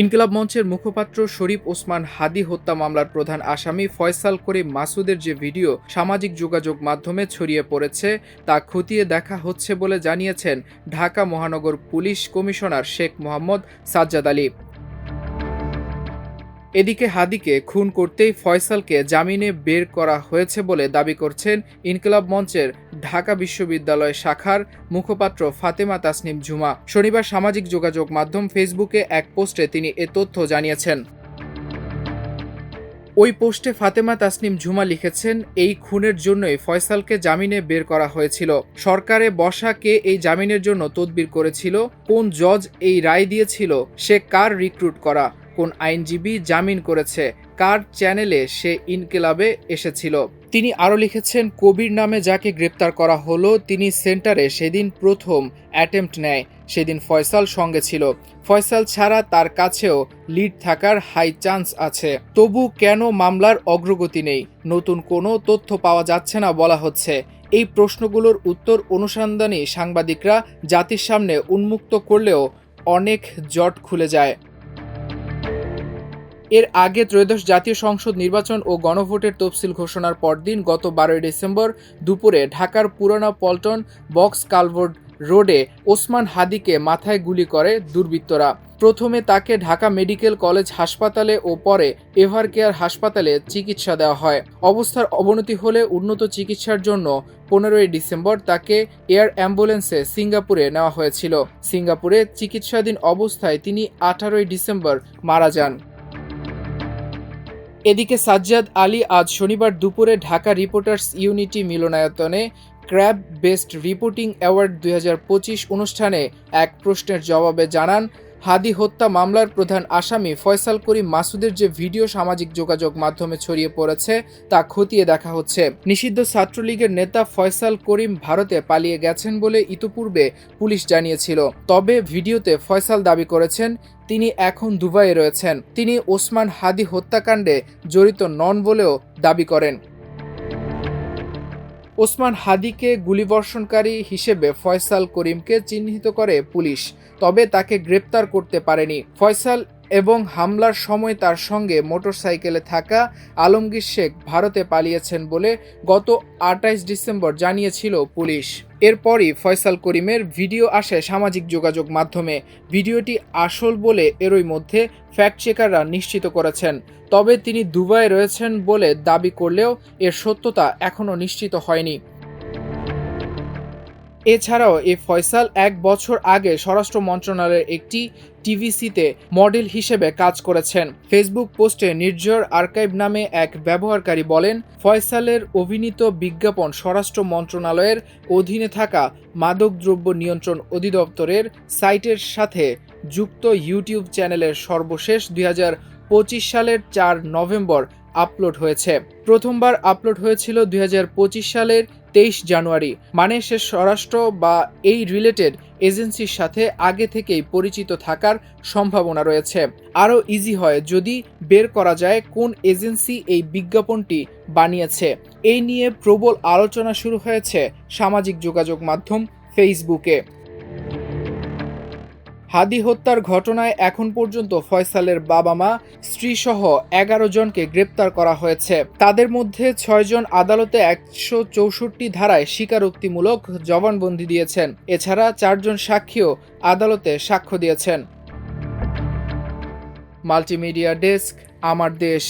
ইনকিলাব মঞ্চের মুখপাত্র শরীফ ওসমান হাদি হত্যা মামলার প্রধান আসামি ফয়সাল করে মাসুদের যে ভিডিও সামাজিক যোগাযোগ মাধ্যমে ছড়িয়ে পড়েছে, তা খতিয়ে দেখা হচ্ছে বলে জানিয়েছেন ঢাকা মহানগর পুলিশ কমিশনার শেখ মোহাম্মদ সাজ্জাদ আলী। এদিকে হাদিকে খুন করতেই ফয়সালকে জামিনে বের করা হয়েছে বলে দাবি করছেন ইনকিলাব মঞ্চের ঢাকা বিশ্ববিদ্যালয় শাখার মুখপাত্র ফাতেমা তাসনিম ঝুমা। শনিবার সামাজিক যোগাযোগ মাধ্যম ফেসবুকে এক পোস্টে তিনি এ তথ্য জানিয়েছেন। ওই পোস্টে ফাতেমা তাসনিম ঝুমা লিখেছেন, এই খুনের জন্যই ফয়সালকে জামিনে বের করা হয়েছিল। সরকারে বসা কে এই জামিনের জন্য তদবির করেছিল, কোন জজ এই রায় দিয়েছিল, সে কার রিক্রুট করা? কোন আইনজীবী জামিন করেছে, কার চ্যানেলে সে ইনকিলাবে এসেছিল। তিনি আরও লিখেছেন, কবির নামে যাকে গ্রেপ্তার করা হলো, তিনি সেন্টারে সেদিন প্রথম অ্যাটেম্পট নেয়। সেদিন ফয়সাল সঙ্গে ছিল। ফয়সাল ছাড়া তার কাছেও লিড থাকার হাই চান্স আছে। তবু কেন মামলার অগ্রগতি নেই? নতুন কোনো তথ্য পাওয়া যাচ্ছে না বলা হচ্ছে। এই প্রশ্নগুলোর উত্তর অনুসন্ধানী সাংবাদিকরা জাতির সামনে উন্মুক্ত করলেও অনেক জট খুলে যায়। এর আগে ত্রয়োদশ জাতীয় সংসদ নির্বাচন ও গণভোটের তফসিল ঘোষণার পরদিন গত বারোই ডিসেম্বর দুপুরে ঢাকার পুরানা পল্টন বক্স কালভোর্ড রোডে ওসমান হাদিকে মাথায় গুলি করে দুর্বৃত্তরা। প্রথমে তাকে ঢাকা মেডিকেল কলেজ হাসপাতালে ও পরে এভার কেয়ার হাসপাতালে চিকিৎসা দেওয়া হয়। অবস্থার অবনতি হলে উন্নত চিকিৎসার জন্য পনেরোই ডিসেম্বর তাকে এয়ার অ্যাম্বুলেন্সে সিঙ্গাপুরে নেওয়া হয়েছিল। সিঙ্গাপুরে চিকিৎসাধীন অবস্থায় তিনি আঠারোই ডিসেম্বর মারা যান। এদিকে সাজ্জাদ আলী আজ শনিবার দুপুরে ঢাকা রিপোর্টার্স ইউনিটি মিলনায়তনে ক্র্যাব বেস্ট রিপোর্টিং অ্যাওয়ার্ড দুই হাজার পঁচিশ অনুষ্ঠানে এক প্রশ্নের জবাবে জানান হাদি হত্যা মামলার প্রধান আসামি ফয়সাল করিম মাসুদের যে ভিডিও সামাজিক যোগাযোগ মাধ্যমে ছড়িয়ে পড়েছে, তা খতিয়ে দেখা হচ্ছে। নিষিদ্ধ ছাত্রলীগের নেতা ফয়সাল করিম ভারতে পালিয়ে গেছেন বলে ইতোপূর্বে পুলিশ জানিয়েছিল। তবে ভিডিওতে ফয়সাল দাবি করেছেন, তিনি এখন দুবাইয়ে রয়েছেন। তিনি ওসমান হাদি হত্যাকাণ্ডে জড়িত নন বলেও দাবি করেন। ওসমান হাদিকে গুলিবর্ষণকারী হিসেবে ফয়সাল করিমকে চিহ্নিত করে পুলিশ, তবে তাকে গ্রেপ্তার করতে পারেনি। ফয়সাল এবং হামলার সময় তার সঙ্গে মোটরসাইকেলে থাকা আলমগীর শেখ ভারতে পালিয়েছেন বলে গত আটাইশ ডিসেম্বর জানিয়েছিল পুলিশ। এরপরই ফয়সাল করিমের ভিডিও আসে সামাজিক যোগাযোগ মাধ্যমে। ভিডিওটি আসল বলে এরই মধ্যে ফ্যাক্ট চেকাররা নিশ্চিত করেছেন। তবে তিনি দুবাইয়ে রয়েছেন বলে দাবি করলেও এর সত্যতা এখনও নিশ্চিত হয়নি। এছাড়াও এ ফয়সাল এক বছর আগে স্বরাষ্ট্র মন্ত্রণালয়ের একটি টিভিসিতে মডেল হিসেবে কাজ করেছেন। ফেসবুক পোস্টে নির্জর আর্কাইভ নামে এক ব্যবহারকারী বলেন, ফয়সালের অভিনীত বিজ্ঞাপন স্বরাষ্ট্র মন্ত্রণালয়ের অধীনে থাকা মাদকদ্রব্য নিয়ন্ত্রণ অধিদপ্তরের সাইটের সাথে যুক্ত ইউটিউব চ্যানেলের সর্বশেষ দুই পঁচিশ সালের চার নভেম্বর আপলোড হয়েছে। প্রথমবার আপলোড হয়েছিল দু হাজার পঁচিশ সালের তেইশ জানুয়ারি। মানে সে স্বরাষ্ট্র বা এই রিলেটেড এজেন্সির সাথে আগে থেকেই পরিচিত থাকার সম্ভাবনা রয়েছে। আরও ইজি হয় যদি বের করা যায় কোন এজেন্সি এই বিজ্ঞাপনটি বানিয়েছে। এই নিয়ে প্রবল আলোচনা শুরু হয়েছে সামাজিক যোগাযোগ মাধ্যম ফেসবুকে হাদি হত্যার ঘটনায় এখন পর্যন্ত ফয়সালের বাবা মা স্ত্রীসহ এগারো জনকে গ্রেপ্তার করা হয়েছে। তাদের মধ্যে ছয়জন আদালতে একশো চৌষট্টি ধারায় স্বীকারোক্তিমূলক জবানবন্দি দিয়েছেন। এছাড়া চারজন সাক্ষীও আদালতে সাক্ষ্য দিয়েছেন। মাল্টিমিডিয়া ডেস্ক, আমার দেশ।